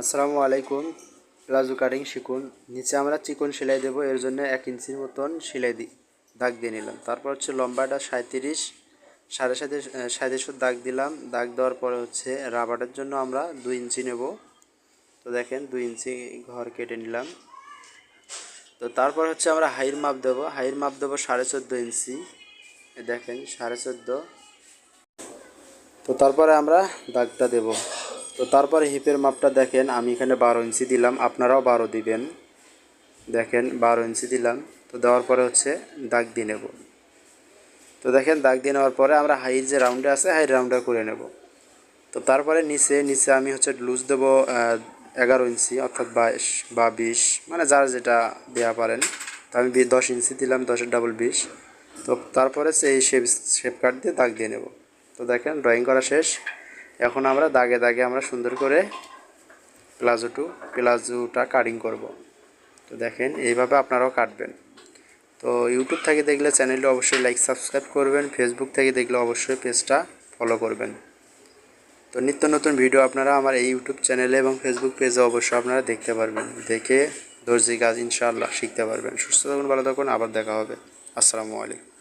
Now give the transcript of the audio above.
আসসালামু আলাইকুম। Palazzo cutting শিখুন। নিচে আমরা চিকন সেলাই দেবো, এর জন্য এক ইঞ্চির মতন সেলাই দিই দাগ দিয়ে নিলাম। তারপর হচ্ছে লম্বাটা সাঁত্রিশ সাড়ে সাথে সাঁত্রিশশো দাগ দিলাম। দাগ দেওয়ার পরে হচ্ছে রাবারের জন্য আমরা দুই ইঞ্চি নেব। তো দেখেন, দুই ইঞ্চি ঘর কেটে নিলাম। তো তারপর হচ্ছে আমরা হাইর মাপ দেবো। হাইর মাপ দেবো সাড়ে চোদ্দ ইঞ্চি। দেখেন, সাড়ে চোদ্দ। তো তারপরে আমরা দাগটা দেব। তো তারপরে হিপের মাপটা দেখেন, আমি এখানে বারো ইঞ্চি দিলাম, আপনারাও বারো দিবেন। দেখেন, বারো ইঞ্চি দিলাম, তো দেওয়ার পরে হচ্ছে দাগ দিয়ে নেব। তো দেখেন, দাগ দিয়ে নেওয়ার পরে আমরা হাইর যে রাউন্ডে আছে হাইর রাউন্ডে করে নেব। তো তারপরে নিচে নিচে আমি হচ্ছে লুজ দেবো এগারো ইঞ্চি, অর্থাৎ বাইশ বা বিশ মানে যার যেটা দেওয়া পারেন। তো আমি দশ ইঞ্চি দিলাম, দশের ডাবল বিশ। তো তারপরে সেই শেপ শেপ কাট দিয়ে দাগ দিয়ে নেব। তো দেখেন ড্রয়িং করা শেষ। এখন আমরা দাগে দাগে আমরা সুন্দর করে প্লাজো টু, প্লাজোটা কাটিং করব। তো দেখেন, এইভাবে আপনারাও কাটবেন। তো ইউটিউব থেকে দেখলে চ্যানেলটি অবশ্যই লাইক সাবস্ক্রাইব করবেন। ফেসবুক থেকে দেখলে অবশ্যই পেজটা ফলো করবেন। তো নিত্য নতুন ভিডিও আপনারা আমার এই ইউটিউব চ্যানেলে এবং ফেসবুক পেজে অবশ্যই আপনারা দেখতে পারবেন। দেখে দর্জি কাজ ইনশাআল্লাহ শিখতে পারবেন। সুস্থ থাকুন, ভালো থাকুন। আবার দেখা হবে। আসসালামু আলাইকুম।